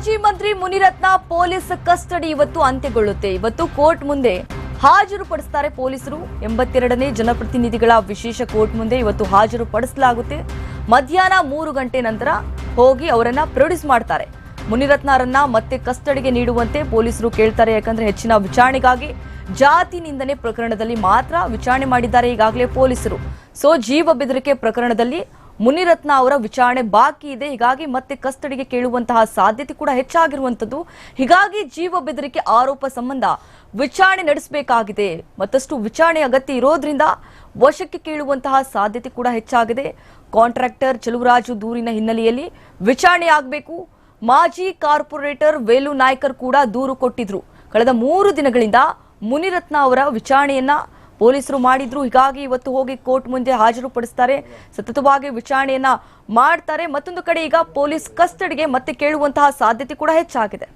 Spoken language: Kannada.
ಮಾಜಿ ಮಂತ್ರಿ ಮುನಿರತ್ನ ಪೊಲೀಸ್ ಕಸ್ಟಡಿ ಇವತ್ತು ಅಂತ್ಯಗೊಳ್ಳುತ್ತೆ. ಇವತ್ತು ಕೋರ್ಟ್ ಮುಂದೆ ಹಾಜರುಪಡಿಸ್ತಾರೆ ಪೊಲೀಸರು. ಎಂಬತ್ತೆರಡನೇ ಜನಪ್ರತಿನಿಧಿಗಳ ವಿಶೇಷ ಕೋರ್ಟ್ ಮುಂದೆ ಇವತ್ತು ಹಾಜರು ಪಡಿಸಲಾಗುತ್ತೆ ಮಧ್ಯಾಹ್ನ ಮೂರು ಗಂಟೆ ನಂತರ ಹೋಗಿ ಅವರನ್ನ ಪ್ರೊಡ್ಯೂಸ್ ಮಾಡ್ತಾರೆ. ಮುನಿರತ್ನರನ್ನ ಮತ್ತೆ ಕಸ್ಟಡಿಗೆ ನೀಡುವಂತೆ ಪೊಲೀಸರು ಕೇಳ್ತಾರೆ. ಯಾಕಂದ್ರೆ ಹೆಚ್ಚಿನ ವಿಚಾರಣೆಗಾಗಿ ಜಾತಿ ನಿಂದನೆ ಪ್ರಕರಣದಲ್ಲಿ ಮಾತ್ರ ವಿಚಾರಣೆ ಮಾಡಿದ್ದಾರೆ ಈಗಾಗಲೇ ಪೊಲೀಸರು. ಸೊ, ಜೀವ ಬೆದರಿಕೆ ಪ್ರಕರಣದಲ್ಲಿ ಮುನಿರತ್ನ ಅವರ ವಿಚಾರಣೆ ಬಾಕಿ ಇದೆ. ಹೀಗಾಗಿ ಮತ್ತೆ ಕಸ್ಟಡಿಗೆ ಕೇಳುವಂತಹ ಸಾಧ್ಯತೆ ಕೂಡ ಹೆಚ್ಚಾಗಿರುವಂತದ್ದು ಹೀಗಾಗಿ ಜೀವ ಬೆದರಿಕೆ ಆರೋಪ ಸಂಬಂಧ ವಿಚಾರಣೆ ನಡೆಸಬೇಕಾಗಿದೆ. ಮತ್ತಷ್ಟು ವಿಚಾರಣೆ ಅಗತ್ಯ ಇರೋದ್ರಿಂದ ವಶಕ್ಕೆ ಕೇಳುವಂತಹ ಸಾಧ್ಯತೆ ಕೂಡ ಹೆಚ್ಚಾಗಿದೆ. ಕಾಂಟ್ರಾಕ್ಟರ್ ಚಲುವರಾಜು ದೂರಿನ ಹಿನ್ನೆಲೆಯಲ್ಲಿ ವಿಚಾರಣೆ ಆಗಬೇಕು. ಮಾಜಿ ಕಾರ್ಪೊರೇಟರ್ ವೇಲು ನಾಯ್ಕರ್ ಕೂಡ ದೂರು ಕೊಟ್ಟಿದ್ರು. ಕಳೆದ ಮೂರು ದಿನಗಳಿಂದ ಮುನಿರತ್ನ ಅವರ ವಿಚಾರಣೆಯನ್ನ ಪೊಲೀಸರು ಮಾಡಿದ್ರು, ಹೀಗಾಗಿ ಇವತ್ತು ಹೋಗಿ ಕೋರ್ಟ್ ಮುಂದೆ ಹಾಜರುಪಡಿಸ್ತಾರೆ. ಸತತವಾಗಿ ವಿಚಾರಣೆಯನ್ನ ಮಾಡ್ತಾರೆ. ಮತ್ತೊಂದು ಕಡೆ ಈಗ ಪೊಲೀಸ್ ಕಸ್ಟಡಿಗೆ ಮತ್ತೆ ಕೇಳುವಂತಹ ಸಾಧ್ಯತೆ ಕೂಡ ಹೆಚ್ಚಾಗಿದೆ.